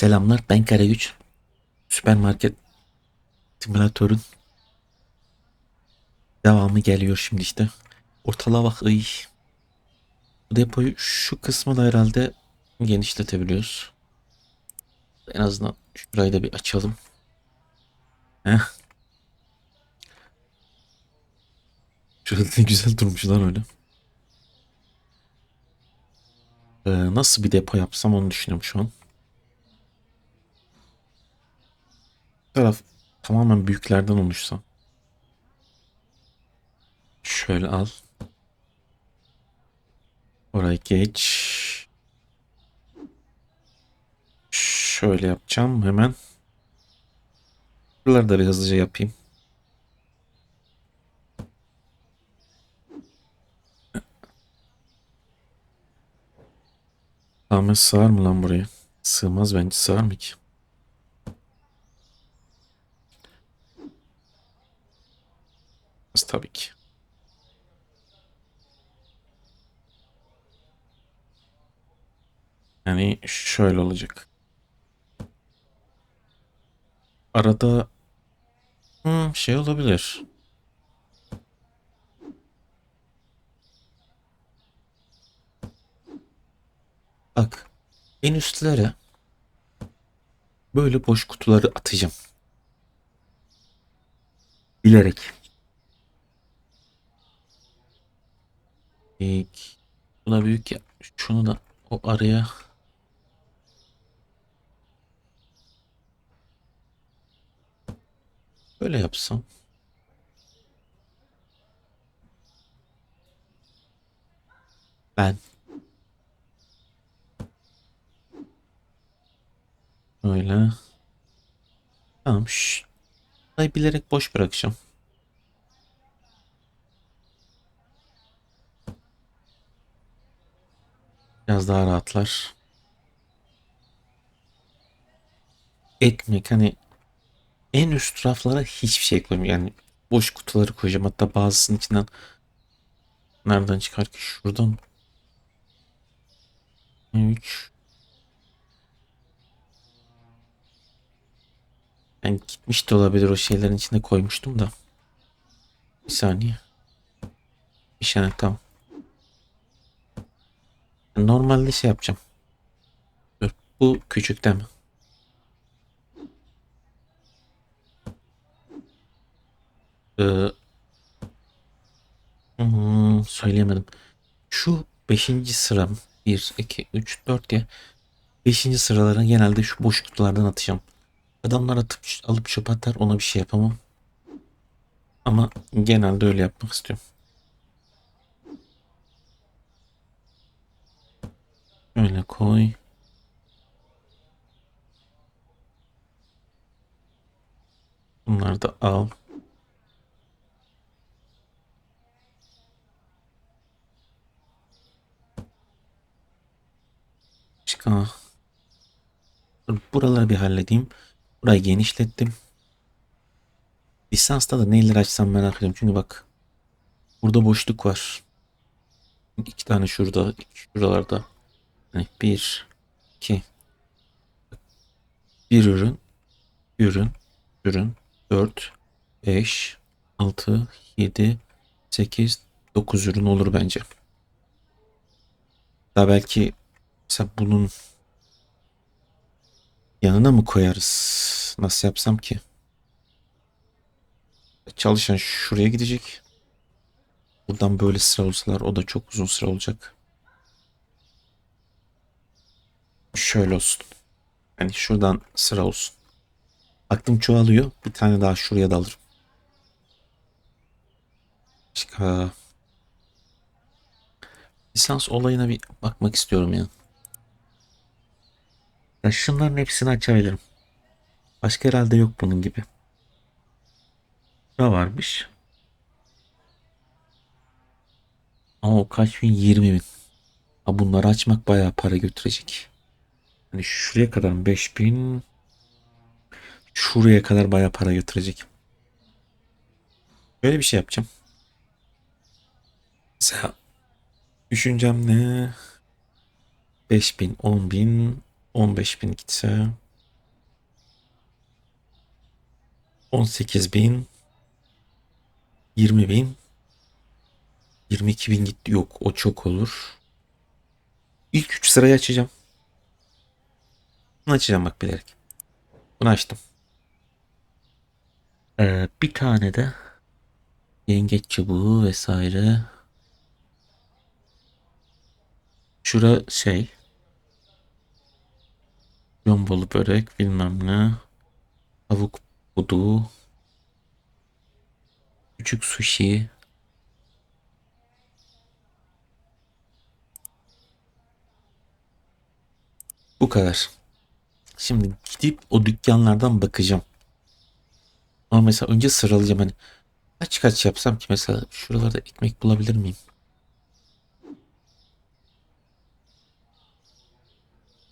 Selamlar ben Karagüç. Süpermarket simülatörün devamı geliyor şimdi işte. Ortalığa bak. Bu depoyu şu kısmı da herhalde genişletebiliyoruz. En azından şurayı da bir açalım. Heh. Şurada ne güzel durmuş lan öyle. Ee, nasıl bir depo yapsam onu düşünüyorum şu an. Taraf tamamen büyüklerden oluşsa. Şöyle al. Orayı geç. Şöyle yapacağım hemen. Buraları da bir hızlıca yapayım. Ahmet sığar mı lan buraya? Sığmaz bence sığar mı ki? Sığmaz tabii ki. Yani şöyle olacak. Arada hmm, şey olabilir. Bak en üstlere böyle boş kutuları atacağım. Bilerek. İlk. Bu da büyük ya. Şunu da o araya böyle yapsam. Ben öyle. Tamam. Şş. Bilerek boş bırakacağım. Biraz daha rahatlar. Ekmek hani en üst raflara hiçbir şey koymayayım. Yani boş kutuları koyacağım. Hatta bazısının içinden nereden çıkar ki? Şuradan 3 Ben gitmiş de olabilir o şeylerin içine koymuştum da. Bir saniye. Saniye tamam. Normalde şey yapacağım. Dur, bu küçük değil mi? Ee, hmm, söyleyemedim. Şu 5. sıram 1, 2, 3, 4 diye 5. sıralara genelde şu boş kutulardan atacağım. Adamlar atıp alıp çöp atar ona bir şey yapamam. Ama genelde öyle yapmak istiyorum. Öyle koy. Bunları da al. Başka. Buraları bir halledeyim. Burayı genişlettim. Lisansta da neleri açsam merak ediyorum. Çünkü bak. Burada boşluk var. İki tane şurada. iki şuralarda. Hani bir, iki. Bir ürün. Ürün. Ürün. Dört. Beş. Altı. Yedi. Sekiz. Dokuz ürün olur bence. Daha belki mesela bunun yanına mı koyarız? Nasıl yapsam ki? Çalışan şuraya gidecek. Buradan böyle sıra olsalar o da çok uzun sıra olacak. Şöyle olsun. Yani şuradan sıra olsun. Aklım çoğalıyor. Bir tane daha şuraya da alırım. Başka. Lisans olayına bir bakmak istiyorum ya. Ya şunların hepsini açabilirim. Başka herhalde yok bunun gibi. Ne varmış? Ama o kaç bin? 20 bin. Ha bunları açmak bayağı para götürecek. Hani şuraya kadar 5000 şuraya kadar baya para götürecek. Böyle bir şey yapacağım. Mesela düşüncem ne? 5000, 10000, 15000 gitse 18000 20000 22000 gitti. Yok o çok olur. İlk 3 sırayı açacağım bunu açacağım bak bilerek. Bunu açtım. Ee, bir tane de yengeç çubuğu vesaire. Şura şey yombolu börek bilmem ne tavuk budu küçük sushi. Bu kadar. Şimdi gidip o dükkanlardan bakacağım. Ama mesela önce sıralayacağım hani kaç kaç yapsam ki mesela şuralarda ekmek bulabilir miyim?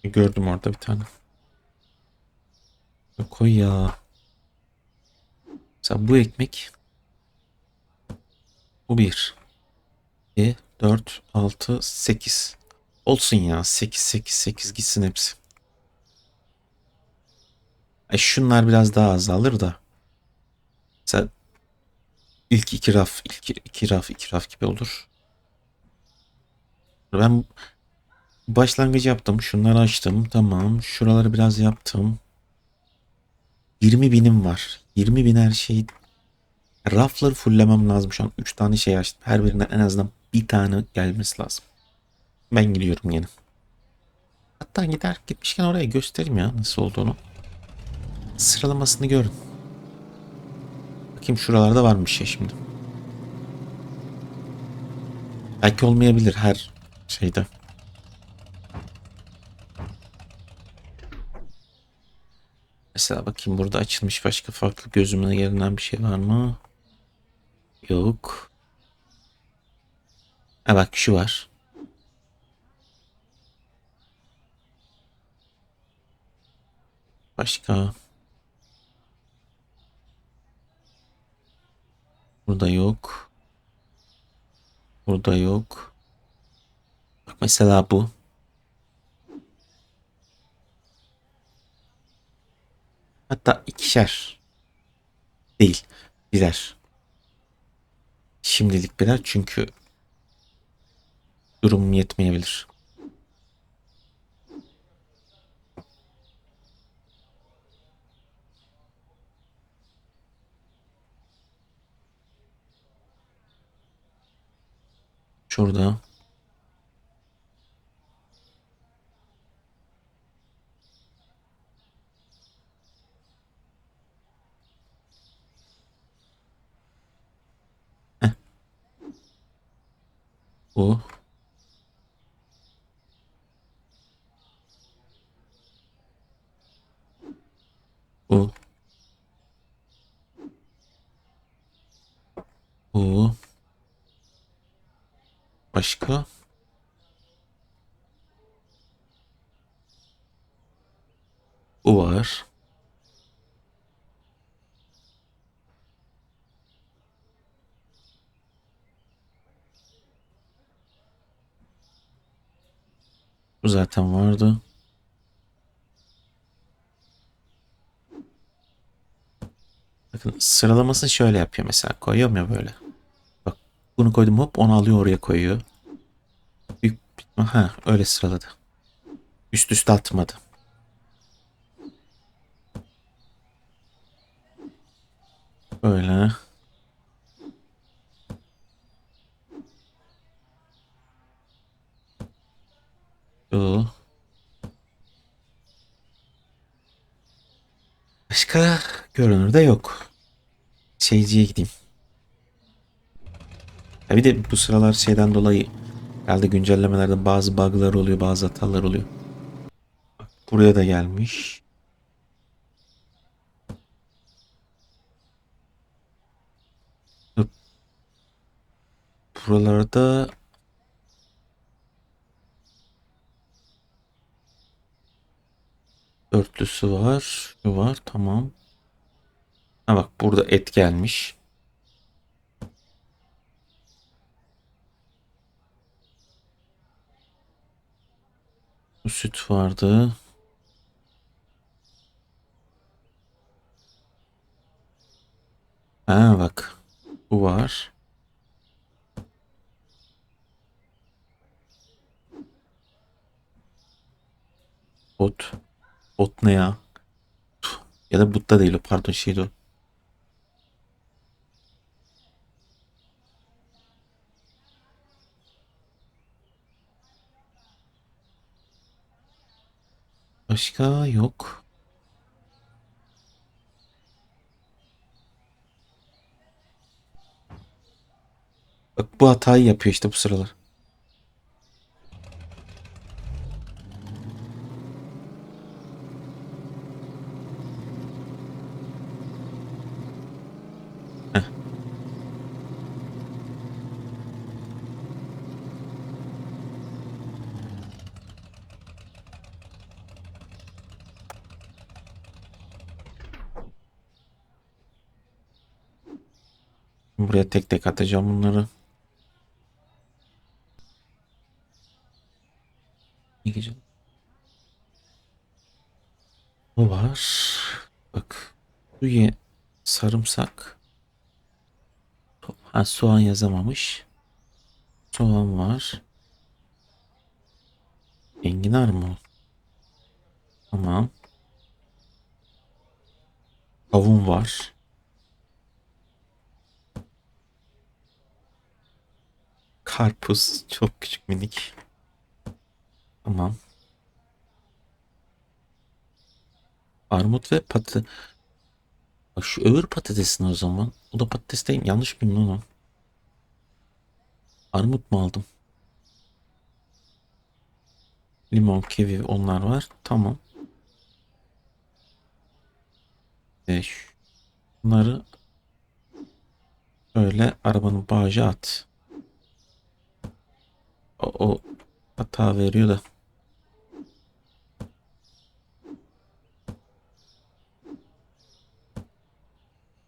Gördüm orada bir tane. Koy ya. Mesela bu ekmek bu bir. 2, 4, 6, 8. Olsun ya. 8, 8, 8 gitsin hepsi. E şunlar biraz daha azalır da. Mesela ilk iki raf, ilk iki raf, iki raf gibi olur. Ben başlangıcı yaptım. Şunları açtım. Tamam. Şuraları biraz yaptım. 20 binim var. 20 bin her şey. Rafları fulllemem lazım şu an. 3 tane şey açtım. Her birinden en azından bir tane gelmesi lazım. Ben gidiyorum yine. Hatta gider gitmişken oraya göstereyim ya nasıl olduğunu. Sıralamasını görün. Bakayım şuralarda varmış ya şimdi. Belki olmayabilir her şeyde. Mesela bakayım burada açılmış başka farklı gözüme gelinen bir şey var mı? Yok. Ha bak şu var. Başka. Burada yok. Burada yok. Bak mesela bu. Hatta ikişer. Değil. Birer. Şimdilik birer çünkü durumum yetmeyebilir. Şurada. Heh. Bu. Bu. Bu. Başka? Bu var. Zaten vardı. Bakın sıralamasını şöyle yapıyor mesela. Koyuyorum ya böyle. Bak bunu koydum hop onu alıyor oraya koyuyor. Büyük, ha öyle sıraladı. Üst üste atmadı. Böyle. Bu. Başka görünürde yok. Şeyciye gideyim. Ya bir de bu sıralar şeyden dolayı herhalde güncellemelerde bazı bug'lar oluyor, bazı hatalar oluyor. Buraya da gelmiş. Buralarda dörtlüsü var. Var. Tamam. Ha bak burada et gelmiş. süt vardı. Ha bak. Bu var. Ot. Ot ne ya? Ya da but da değil pardon şeydi o. Başka yok. Bak bu hatayı yapıyor işte bu sıralar. Heh. Tek tek atacağım bunları. Ne güzel. Bu var. Bak. Bu ye sarımsak. Ha, soğan yazamamış. Soğan var. Enginar mı? Tamam. Kavun var. Karpuz çok küçük minik. Tamam. Armut ve. Bak şu öbür patatesin o zaman. O da patates değil. Yanlış mıyım lan o? Armut mu aldım? Limon, kivi onlar var. Tamam. Ve şu- bunları şöyle arabanın bağcı at. O, o hata veriyor da.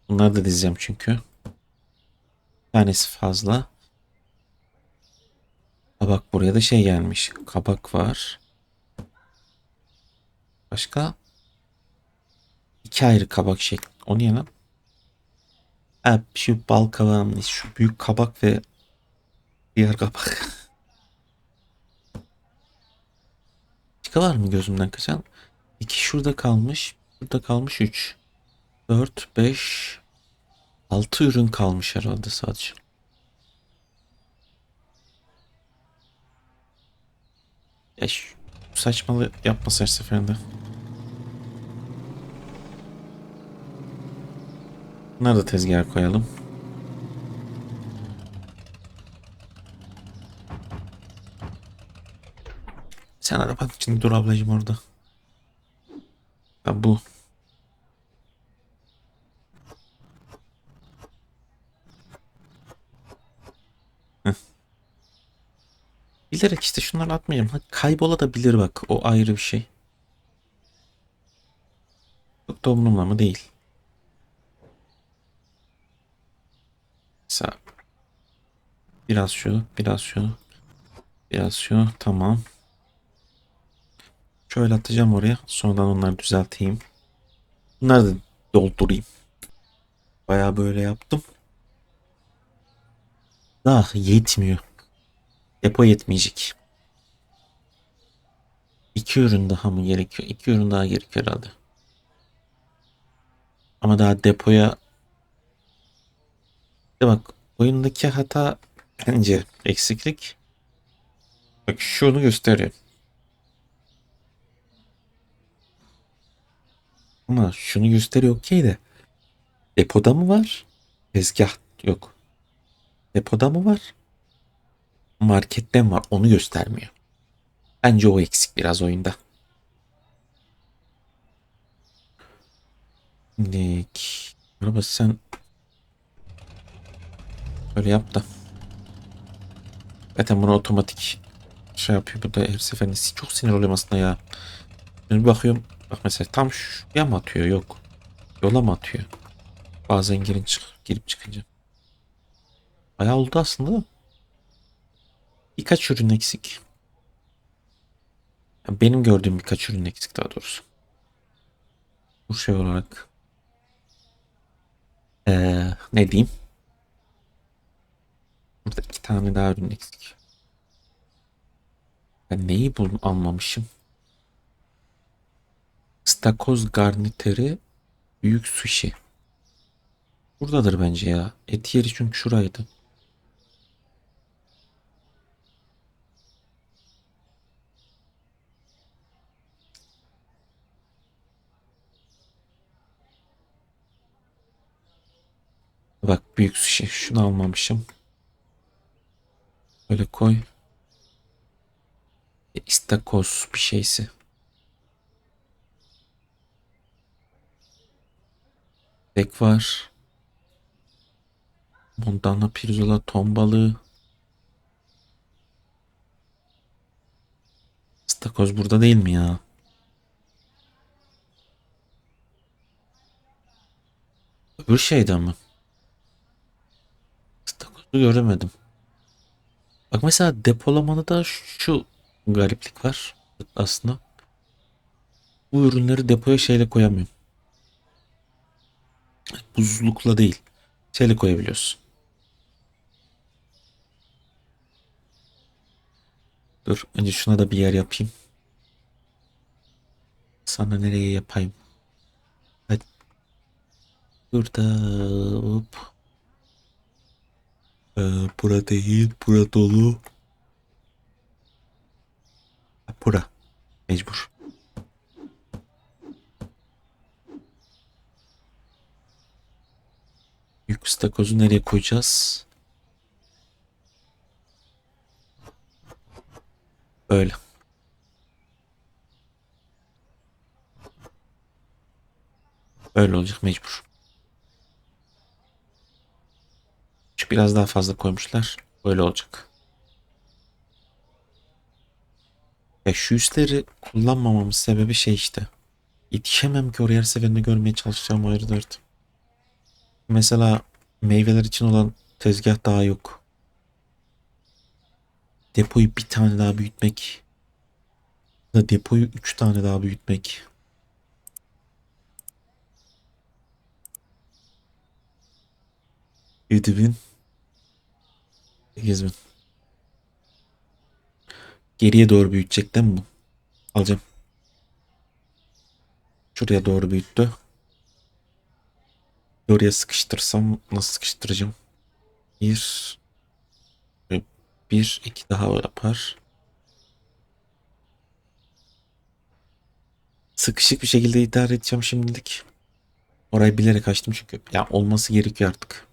Bunları da dizeceğim çünkü. Bir tanesi fazla. Ha bak buraya da şey gelmiş. Kabak var. Başka? İki ayrı kabak şekli. O niye lan? Ha, şu bal kabağının şu büyük kabak ve diğer kabak. Başka var mı gözümden kaçan? İki şurada kalmış. Burada kalmış üç. Dört, beş, altı ürün kalmış herhalde sadece. Ya şu saçmalı yapmasa her seferinde. Bunları da tezgaha koyalım. Sen arabanın içinde dur ablacığım orada. Ha bu. Bilerek işte şunları atmayacağım. Ha, Kaybolabilir bak. O ayrı bir şey. Çok da umurumda mı değil. Mesela biraz şu, biraz şu, biraz şu. Tamam. Şöyle atacağım oraya. Sonradan onları düzelteyim. Bunları da doldurayım. Bayağı böyle yaptım. Daha yetmiyor. Depo yetmeyecek. İki ürün daha mı gerekiyor? İki ürün daha gerekiyor herhalde. Ama daha depoya de bak oyundaki hata bence eksiklik. Bak şunu gösteriyor. Ama şunu gösteriyor okey de. Depoda mı var? Tezgah yok. Depoda mı var? Markette mi var? Onu göstermiyor. Bence o eksik biraz oyunda. Şimdi araba sen böyle yap da. Zaten bunu otomatik şey yapıyor. Bu da her seferinde çok sinir oluyorum aslında ya. Şimdi bakıyorum. Bak mesela tam şuraya mı atıyor? Yok. Yola mı atıyor? Bazen girin çık, girip çıkınca. Bayağı oldu aslında. da. Birkaç ürün eksik. Yani benim gördüğüm birkaç ürün eksik daha doğrusu. Bu şey olarak. Ee, ne diyeyim? Burada iki tane daha ürün eksik. Ben neyi bul almamışım? Stakoz garniteri büyük sushi. Buradadır bence ya. Et yeri çünkü şuraydı. Bak büyük sushi. Şunu almamışım. Böyle koy. E, İstakoz bir şeysi. Bek var. Montana pirzola ton balığı. İstakoz burada değil mi ya? Öbür şeyde mi? İstakoz'u göremedim. Bak mesela depolamada da şu gariplik var aslında. Bu ürünleri depoya şeyle koyamıyorum. Buzlukla değil. Şeyle koyabiliyorsun. Dur önce şuna da bir yer yapayım. Sana nereye yapayım? Hadi. Burada hop. Ee, bura değil, bura dolu. Bura. Mecbur. Yük stakozu nereye koyacağız? Böyle. Böyle olacak mecbur. Şu biraz daha fazla koymuşlar. Böyle olacak. Ya şu üstleri kullanmamamın sebebi şey işte. Yetişemem ki oraya her seferinde görmeye çalışacağım ayrı dert. Mesela meyveler için olan tezgah daha yok. Depoyu bir tane daha büyütmek. Da depoyu üç tane daha büyütmek. Yedi bin. Sekiz. Geriye doğru büyütecek değil mi bu? Alacağım. Şuraya doğru büyüttü. Oraya sıkıştırsam nasıl sıkıştıracağım? Bir ve bir iki daha yapar. Sıkışık bir şekilde idare edeceğim şimdilik. Orayı bilerek açtım çünkü ya olması gerekiyor artık.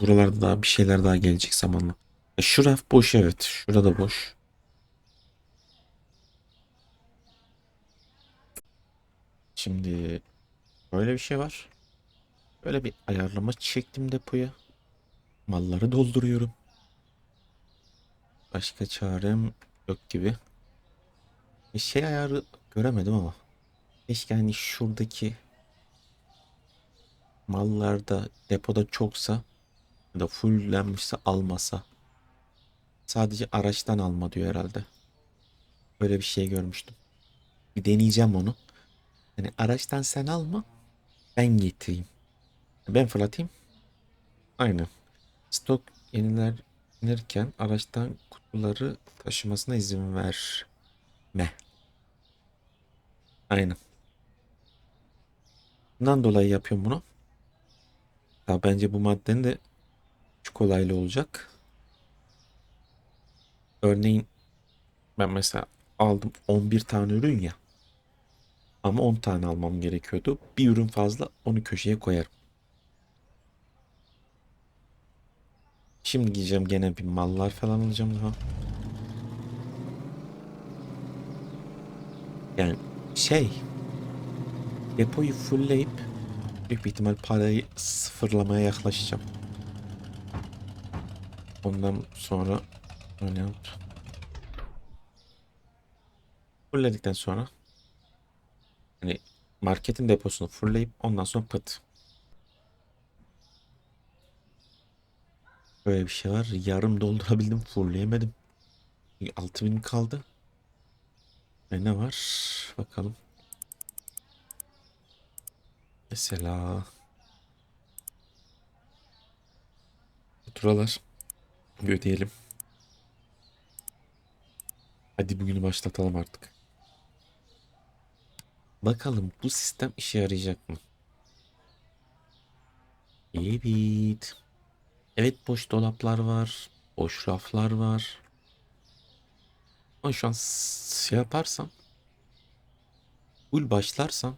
Buralarda daha bir şeyler daha gelecek zamanla. E, şu raf boş evet. Şurada boş. Şimdi böyle bir şey var. Böyle bir ayarlama çektim depoya. Malları dolduruyorum. Başka çarem yok gibi. Bir şey ayarı göremedim ama. Keşke hani şuradaki mallarda depoda çoksa ya da fulllenmişse almasa. Sadece araçtan alma diyor herhalde. Böyle bir şey görmüştüm. Bir deneyeceğim onu. Hani araçtan sen alma. Ben getireyim. Ben fırlatayım. Aynen. Stok yenilenirken araçtan kutuları taşımasına izin verme. Aynen. Bundan dolayı yapıyorum bunu. Ya bence bu maddenin de çok kolaylı olacak. Örneğin ben mesela aldım 11 tane ürün ya. Ama 10 tane almam gerekiyordu. Bir ürün fazla onu köşeye koyarım. Şimdi gideceğim gene bir mallar falan alacağım daha. Yani şey depoyu fullleyip büyük bir ihtimal parayı sıfırlamaya yaklaşacağım. Ondan sonra öyle yap. Fullledikten sonra hani marketin deposunu fullleyip ondan sonra pıt. Böyle bir şey var. Yarım doldurabildim. Fullleyemedim. 6000 kaldı. E ne var? Bakalım. Mesela faturalar. Ödeyelim. Hadi bugünü başlatalım artık. Bakalım bu sistem işe yarayacak mı? Evet. Evet boş dolaplar var. Boş raflar var. Ama şu an şey yaparsam full başlarsam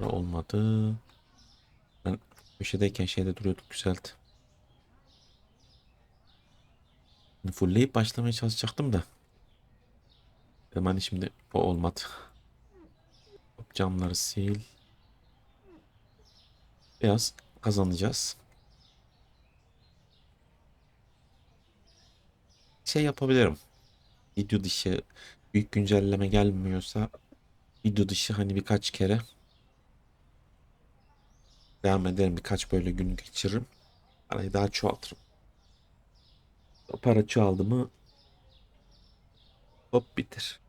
olmadı. Ben köşedeyken şeyde duruyorduk güzeldi. Fullleyip başlamaya çalışacaktım da. Dedim hani şimdi o olmadı. Camları sil. Biraz kazanacağız. Şey yapabilirim. Video dışı büyük güncelleme gelmiyorsa video dışı hani birkaç kere devam ederim. Birkaç böyle gün geçiririm. Parayı daha çoğaltırım. O para çoğaldı mı hop bitir.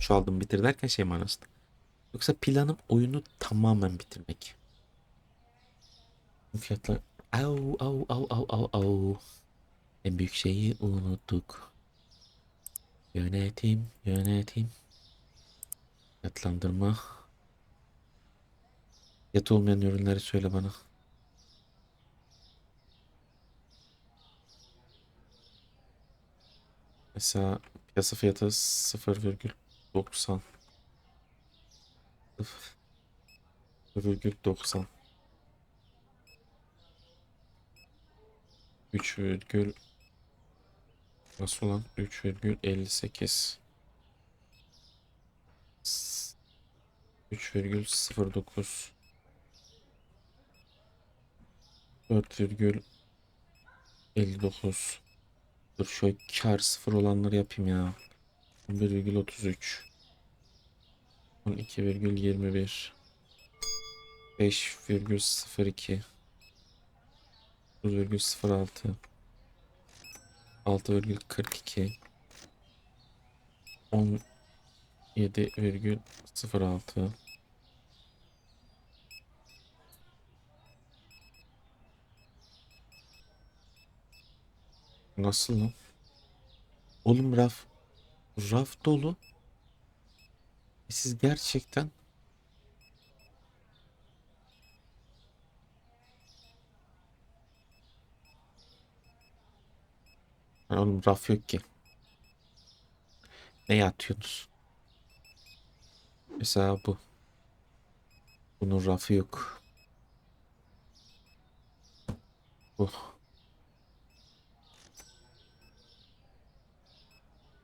Çoğaldım bitir derken şey manasında. Yoksa planım oyunu tamamen bitirmek. Fiyatlar au au au au au au. En büyük şeyi unuttuk. Yönetim, yönetim. Fiyatlandırma. Fiyat olmayan ürünleri söyle bana. Mesela piyasa fiyatı 0,90 0,90 3 virgül. Nasıl olan? 3,58 S- 3,09 4,59 Dur şu kar sıfır olanları yapayım ya. 11,33 12,21 5,02 9,06 6,42 17,06 Nasıl lan? Oğlum raf raf dolu. Siz gerçekten oğlum raf yok ki. Ne atıyorsunuz? Mesela bu. Bunun rafı yok. Bu.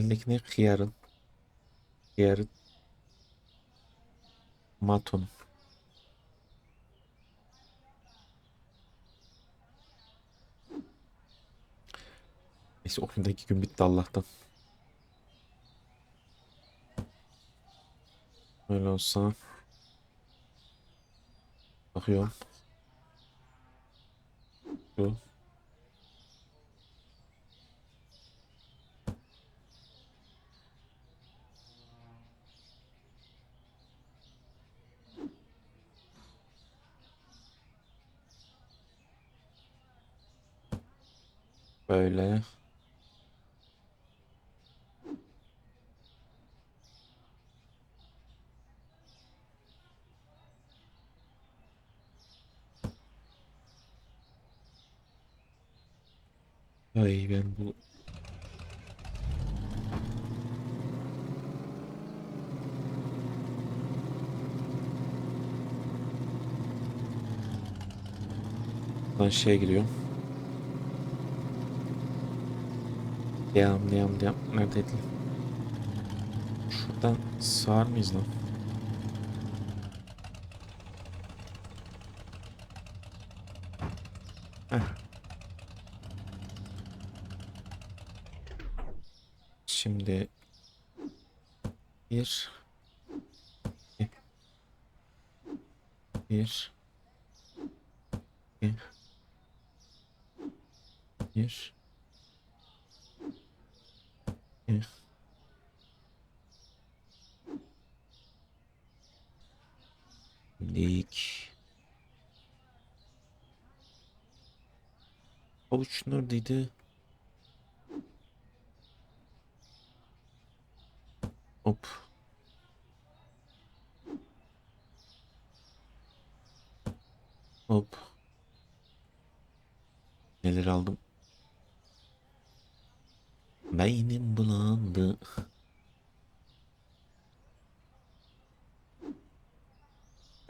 Elindeki ne? Hıyarın. Hıyarın. Maton. Neyse oyundaki gün bitti Allah'tan. Öyle olsa. Bakıyorum. Şu. Böyle. Ay ben bu Lan şeye giriyorum. Devam devam devam. Neredeydi? Şuradan sığar mıyız lan? Heh. Şimdi bir bir Dik. Avuç neredeydi? Hop. Hop. Neler aldım? Beynim bulandı.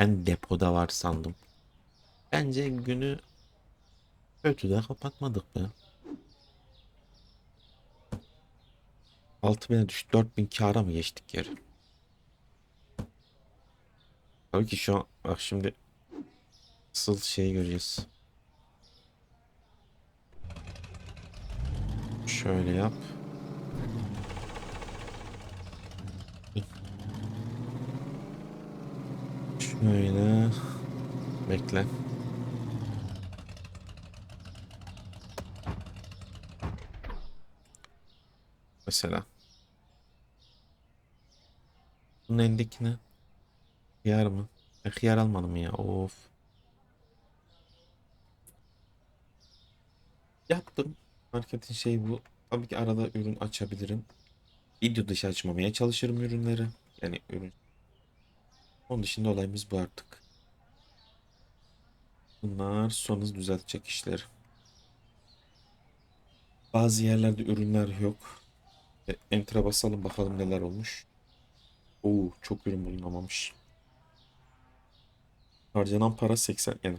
Ben depoda var sandım. Bence günü kötü de kapatmadık be. 6000'e düştü. 4000 kâra mı geçtik geri? Tabii ki şu an bak şimdi asıl şey göreceğiz. Şöyle yap. Şöyle bekle. Mesela. Bunun elindeki ne? Hıyar mı? Ben hıyar almadım ya. Of. Yaptım. Marketin şey bu. Tabii ki arada ürün açabilirim. Video dışı açmamaya çalışırım ürünleri. Yani ürün. Onun dışında olayımız bu artık. Bunlar son hız düzeltecek işler. Bazı yerlerde ürünler yok. E, Enter'a basalım bakalım neler olmuş. Oo çok ürün bulunamamış. Harcanan para 80 yani.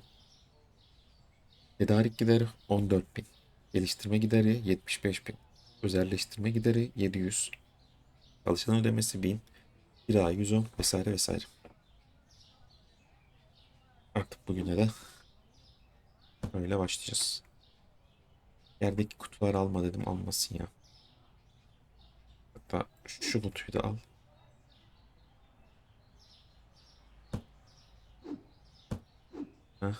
Tedarik gideri 14 bin. Geliştirme gideri 75 bin. Özelleştirme gideri 700. Çalışan ödemesi 1000. Kira 110 vesaire vesaire. Artık bugüne de öyle başlayacağız. Yerdeki kutuları alma dedim almasın ya. Hatta şu kutuyu da al. Heh.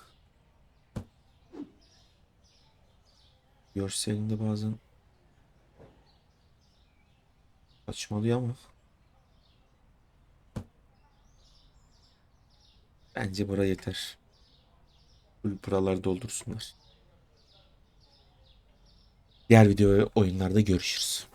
Görselinde bazen saçmalıyor ama bence bura yeter. Buraları doldursunlar. Diğer video oyunlarda görüşürüz.